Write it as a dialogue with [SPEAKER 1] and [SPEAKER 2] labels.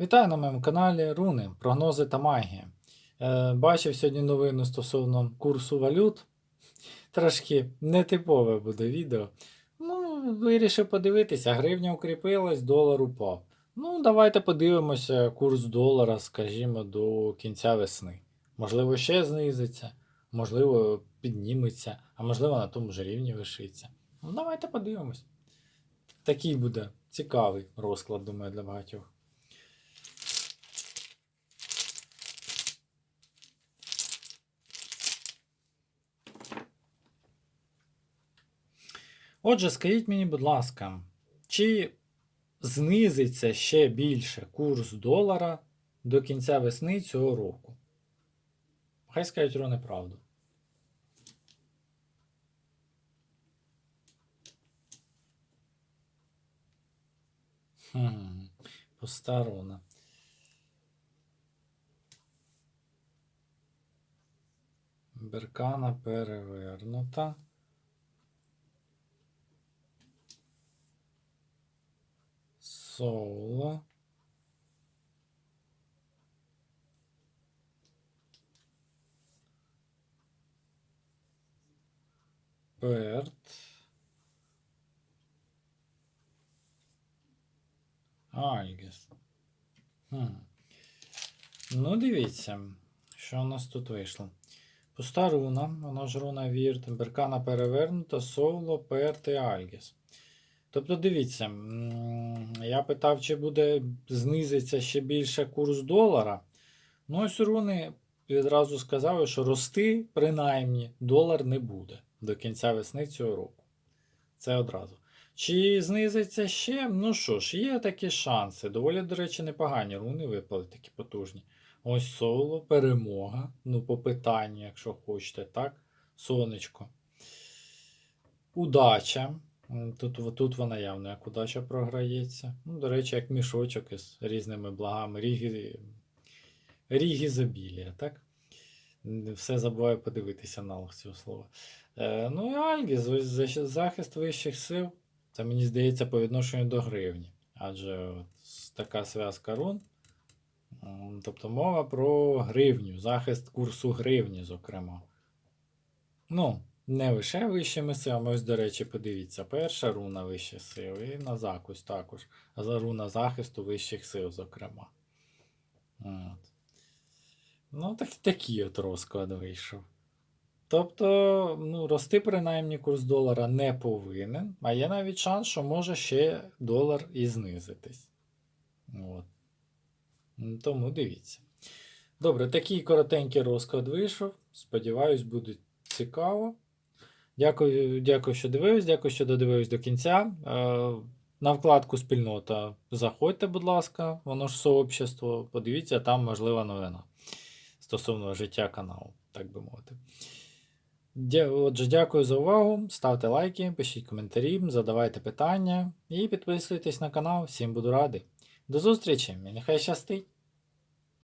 [SPEAKER 1] Вітаю на моєму каналі Руни, прогнози та магія. Е, бачив сьогодні новину стосовно курсу валют. Трошки нетипове буде відео. Ну, вирішив подивитися, гривня укріпилась, долар упав. Ну, давайте подивимося курс долара, скажімо, до кінця весни. Можливо, ще знизиться, можливо, підніметься, а можливо на тому ж рівні лишиться. Ну, давайте подивимось. Такий буде цікавий розклад, думаю, для багатьох. Отже, скажіть мені, будь ласка, чи знизиться ще більше курс долара до кінця весни цього року? Хай скажуть про неправду. Хм, посторона. Беркана перевернута. Соло. Перт. Альгіс. Хм. Ну, дивіться, що у нас тут вийшло. Пуста руна, вона ж руна Вірт, Беркана перевернута, Соло, Перт і Альгіс. Тобто, дивіться, я питав, чи буде знизиться ще більше курс долара. Ну, ось руни відразу сказали, що рости, принаймні, долар не буде до кінця весни цього року. Це одразу. Чи знизиться ще? Ну що ж, є такі шанси. Доволі, до речі, непогані руни випали такі потужні. Ось соло, перемога. Ну, по питанню, якщо хочете, так? Сонечко. Удача. Тут, тут вона явно як удача програється. Ну, до речі, як мішочок із різними благами. Ріги, ріги забілія, так? Все забуваю подивитися аналог цього слова. Е, ну і Альгіс, ось захист вищих сил. Це мені здається по відношенню до гривні. Адже от така зв'язка рун. Тобто мова про гривню, захист курсу гривні, зокрема. Ну, не лише вищими силами, ось, до речі, подивіться, перша руна вищих сил і на закусь також. За руна захисту вищих сил, зокрема. От. Ну, так, такий от розклад вийшов. Тобто, ну, рости принаймні курс долара не повинен, а є навіть шанс, що може ще долар і знизитись. От. Тому дивіться. Добре, такий коротенький розклад вийшов. Сподіваюсь, буде цікаво. Дякую, дякую, що дивились, дякую, що додивились до кінця. Е, на вкладку спільнота заходьте, будь ласка, воно ж сообщество. Подивіться, там можлива новина стосовно життя каналу, так би мовити. Отже, дякую за увагу. Ставте лайки, пишіть коментарі, задавайте питання і підписуйтесь на канал. Всім буду радий. До зустрічі і нехай щастить!